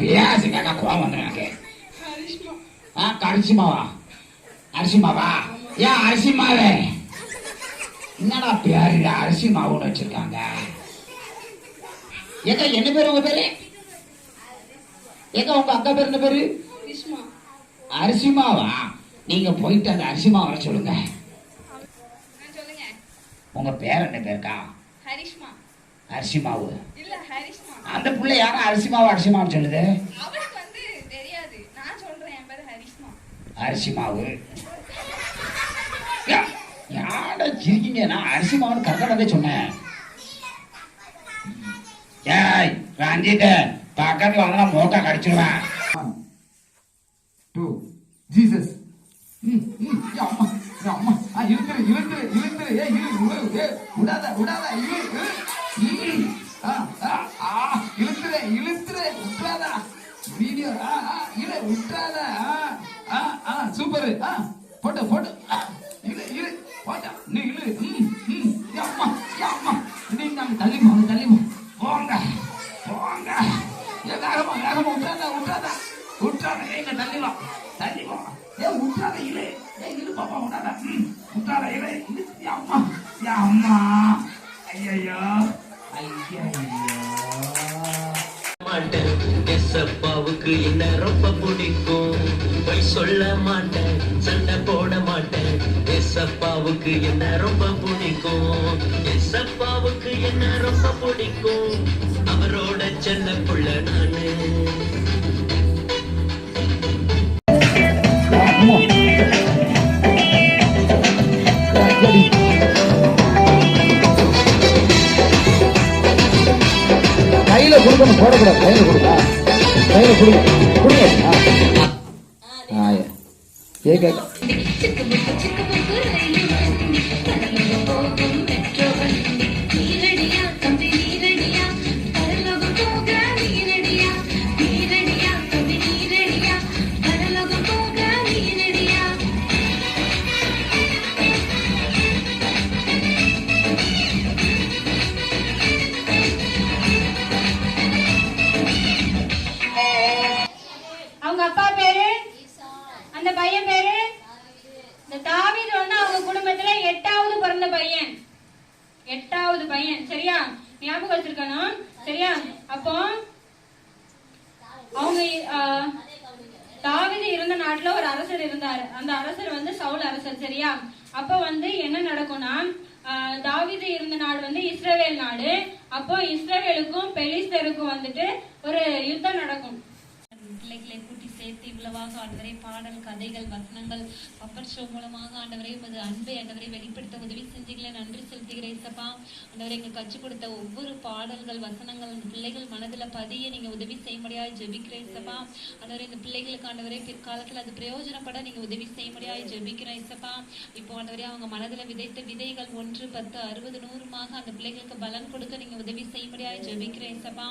பேசுங்க அக்கா கோவம் வந்துருங்க ஆ கரிசிமாவா அரிசிமாவா ஏன் அரிசிமாவே என்னடா பேரு அரிசிமாவுன்னு வச்சிருக்காங்க. ஏக்கா என்ன பேரு உங்க பேரு? ஏக்கா உங்க அக்கா பேரு என்ன பேரு? அரிசிமாவா நீங்க போயிட்டு அந்த அரிசிமா வர சொல்லுங்க. நான் சொல்லுங்க. உங்க பேர் என்ன பேருக்கா? ஹரிஷ்மா. அரிசிமாவு. இல்ல ஹரிஷ்மா. அந்த புள்ள யாரும் அரிசிமாவு அரிசிமான்னு சொல்லுது? அவளுக்கு வந்து தெரியாது. நான் சொல்றேன் என் பேரு ஹரிஷ்மா. அரிசிமாவு. யாட சிரிக்கீங்க நான் அரிசிமாவுன்னு கரெக்டாக சொன்னேன். ஏய் ரஞ்சித் பக்கத்துல வந்தா மோட்டா கடிச்சிருவேன். டூ ஜீசஸ் ம் ம் ஏ அம்மா ஏ அம்மா. ஆ இழுத்துரு இழுத்துரு இழுத்துரு. ஏ இழு இழு ஏ விடாத விடாத இழு இழு. ம் ஆ ஆ ஆ. இழுத்துரு இழுத்துரு விட்டுறாத. வீடியோ ஆ ஆ இழு விட்டுறாத. ஆ ஆ ஆ சூப்பர். ஆ போட்டு போட்டு. இரு இரு போட்டா நீ இழு. ம் ம். ஏ அம்மா அம்மா. நீ நாங்க தள்ளி போங்க தள்ளி போங்க போங்க. ஏ வேகமா வேகமா விட்டுறாத விட்டுறாத. விட்டுறாத எங்க தள்ளி வா முட்டாத இலே ஏ பாப்பா முட்டாத முட்டாத இலே இழு அம்மா. யா அம்மா. ஐயையோ. ஐயையோ மாட்டேன். எசப்பாவுக்கு என்ன ரொம்ப பிடிக்கும்? போய் சொல்ல மாட்டேன். சண்டை போட மாட்டேன். எஸ்அப்பாவுக்கு என்ன ரொம்ப பிடிக்கும்? எஸ்அப்பாவுக்கு என்ன ரொம்ப பிடிக்கும்? அவரோட செல்ல புள்ள நானு. கொடுக்கணும் போடக்கூடாது. கையில் கொடுக்கா கையில் கொடுங்க கொடுங்க ஆ. ஏ. கேட்க பையன் பேரு? இந்த தாவீது வந்து அவங்க குடும்பத்துல எட்டாவது பிறந்த பையன். எட்டாவது பையன். சரியா? ஞாபகம் வச்சிருக்கணும். சரியா? அப்போ அவங்க தாவீது இருந்த நாட்டுல ஒரு அரசர் இருந்தாரு. அந்த அரசர் வந்து சவுல் அரசர். சரியா? அப்ப வந்து என்ன நடக்கும்னா ஆஹ், தாவீது இருந்த நாடு வந்து இஸ்ரேவேல் நாடு. அப்போ இஸ்ரேவேலுக்கும் பெலிஸ்தருக்கும் வந்துட்டு ஒரு யுத்தம் நடக்கும். சேர்த்து இவ்வளவாக ஆண்டவரை பாடல் கதைகள் வசனங்கள் அப்பர் ஷோ மூலமாக ஆண்டவரை உமது அன்பை ஆண்டவரை வெளிப்படுத்த உதவி செஞ்சீங்களே நன்றி செலுத்துகிறேன் சப்பா ஆண்டவரை எங்கள் கற்றுக் கொடுத்த ஒவ்வொரு பாடல்கள் வசனங்கள் அந்த பிள்ளைகள் மனதில் பதிய நீங்க உதவி செய்ய முடியாது ஜெபிக்கிறேன் சப்பா ஆண்டவரை இந்த பிள்ளைகளுக்கு ஆண்டவரை பிற்காலத்தில் அது பிரயோஜனப்பட நீங்க உதவி செய்ய முடியாது ஜெபிக்கிறேன் சப்பா இப்போ ஆண்டவரை அவங்க மனதில் விதைத்த விதைகள் ஒன்று பத்து அறுபது நூறுமாக அந்த பிள்ளைகளுக்கு பலன் கொடுக்க நீங்க உதவி செய்ய முடியாது ஜெபிக்கிறேன் சப்பா